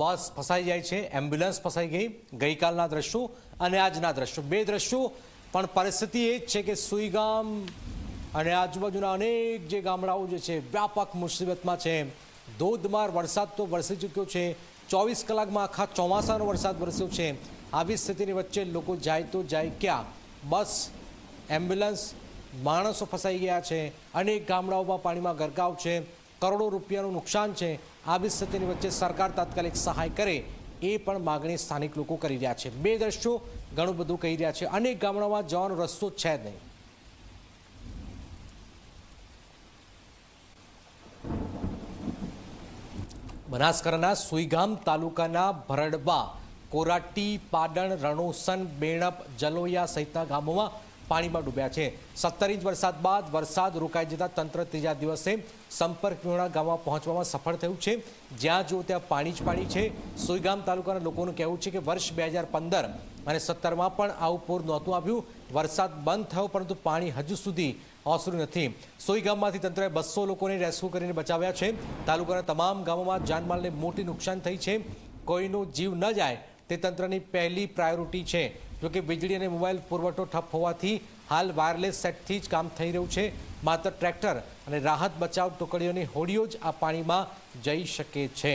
બસ ફસાઈ જાય છે, એમ્બ્યુલન્સ ફસાઈ ગઈ, ગઈકાલના દ્રશ્યો અને આજના દ્રશ્યો. બે દ્રશ્યો, પણ પરિસ્થિતિ એ જ છે કે સુઈગામ અને આજુબાજુના અનેક જે ગામડાઓ જે છે, વ્યાપક મુસીબતમાં છે. ધોધમાર વરસાદ તો વરસી ચૂક્યો છે. ચોવીસ કલાકમાં આખા ચોમાસાનો વરસાદ વરસ્યો છે. આવી સ્થિતિની વચ્ચે લોકો જાય તો જાય ક્યાં? બસ, એમ્બ્યુલન્સ, માણસો ફસાઈ ગયા છે. અનેક ગામડાઓમાં પાણીમાં ગરકાવ છે. કરોડો રૂપિયાનું નુકસાન છે. આવી સ્થિતિની વચ્ચે સરકાર તાત્કાલિક સહાય કરે એ પણ માગણી સ્થાનિક લોકો કરી રહ્યા છે. બે દ્રશ્યો ઘણું બધું કહી રહ્યા છે. અનેક ગામડામાં જવાનો રસ્તો છે જ નહીં. બનાસકાંઠાના સુઈગામ તાલુકાના ભરડબા, કોરાટી, પાડણ, રણોસન, બેણપ, જલોયા સહિતના ગામોમાં પાણીમાં ડૂબ્યા છે. સત્તર ઇંચ વરસાદ બાદ વરસાદ રોકાઈ જતા તંત્ર ત્રીજા દિવસે સંપર્ક વિહોણા ગામમાં પહોંચવામાં સફળ થયું છે. જ્યાં જો ત્યાં પાણી જ પાણી છે. સુઈગામ તાલુકાના લોકોનું કહેવું છે કે વર્ષ બે હજાર પંદર અને સત્તરમાં પણ આવું પૂર નહોતું આવ્યું. વરસાદ બંધ થયો પરંતુ પાણી હજુ સુધી ઓસરું નથી. સોઈગામમાંથી તંત્રએ બસો લોકોને રેસ્ક્યુ કરીને બચાવ્યા છે. તાલુકાના તમામ ગામોમાં જાનમાલને મોટી નુકસાન થઈ છે. કોઈનો જીવ ન જાય તે તંત્રની પહેલી પ્રાયોરિટી છે. જોકે વીજળી અને મોબાઈલ પુરવઠો ઠપ હોવાથી હાલ વાયરલેસ સેટથી જ કામ થઈ રહ્યું છે. માત્ર ટ્રેક્ટર અને રાહત બચાવ ટુકડીઓની હોડીઓ જ આ પાણીમાં જઈ શકે છે.